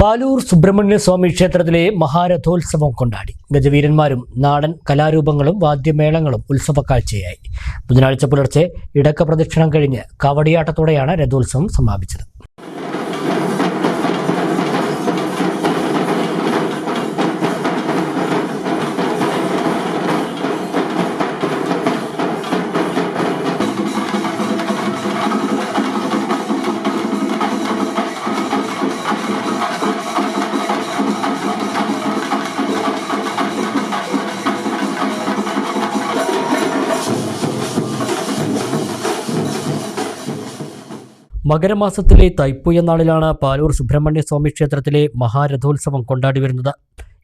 പാലൂർ സുബ്രഹ്മണ്യ സ്വാമി ക്ഷേത്രത്തിലെ മഹാരഥോത്സവം കൊണ്ടാടി. ഗജവീരന്മാരും നാടൻ കലാരൂപങ്ങളും വാദ്യമേളങ്ങളും ഉത്സവ കാഴ്ചയായി ബുധനാഴ്ച പുലർച്ചെ ഇടക്ക പ്രദക്ഷിണം കഴിഞ്ഞ് കവടിയാട്ടത്തോടെയാണ് രഥോത്സവം സമാപിച്ചത്. മകരമാസത്തിലെ തൈപ്പൂയ നാളിലാണ് പാലൂർ സുബ്രഹ്മണ്യസ്വാമി ക്ഷേത്രത്തിലെ മഹാരഥോത്സവം കൊണ്ടാടി വരുന്നത്.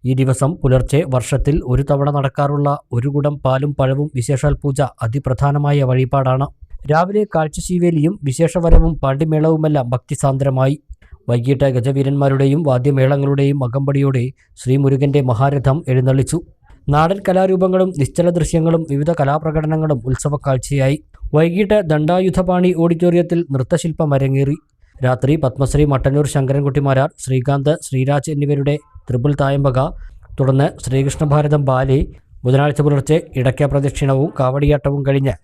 ഈ ദിവസം പുലർച്ചെ വർഷത്തിൽ ഒരു തവണ നടക്കാറുള്ള ഒരു കുടം പാലും പഴവും വിശേഷാൽ പൂജ അതിപ്രധാനമായ വഴിപാടാണ്. രാവിലെ കാഴ്ചശീവേലിയും വിശേഷവരവും പാണ്ഡിമേളവുമെല്ലാം ഭക്തിസാന്ദ്രമായി. വൈകിട്ട് ഗജവീരന്മാരുടെയും വാദ്യമേളങ്ങളുടെയും അകമ്പടിയോടെ ശ്രീമുരുകന്റെ മഹാരഥം എഴുന്നള്ളിച്ചു. നാടൻ കലാരൂപങ്ങളും നിശ്ചല ദൃശ്യങ്ങളും വിവിധ കലാപ്രകടനങ്ങളും ഉത്സവ കാഴ്ചയായി വൈകിട്ട് ദണ്ഡായുധപാണി ഓഡിറ്റോറിയത്തിൽ നൃത്തശില്പം അരങ്ങേറി രാത്രി പത്മശ്രീ മട്ടന്നൂർ ശങ്കരൻകുട്ടിമാരാർ ശ്രീകാന്ത് ശ്രീരാജ് എന്നിവരുടെ ത്രിപിൾ തായമ്പക തുടർന്ന് ശ്രീകൃഷ്ണഭാരതം ബാലി ബുധനാഴ്ച പുലർച്ചെ ഇടയ്ക്ക പ്രദക്ഷിണവും കാവടിയാട്ടവും കഴിഞ്ഞ്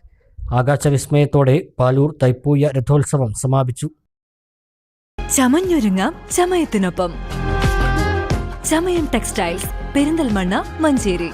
ആകാശവിസ്മയത്തോടെ പാലൂർ തൈപ്പൂയ രഥോത്സവം സമാപിച്ചു. ചമഞ്ഞൊരുങ്ങാം ചമയത്തിനൊപ്പം. ചമയം ടെക്സ്റ്റൈൽസ് പെരിന്തൽമണ്ണ മഞ്ചേരി.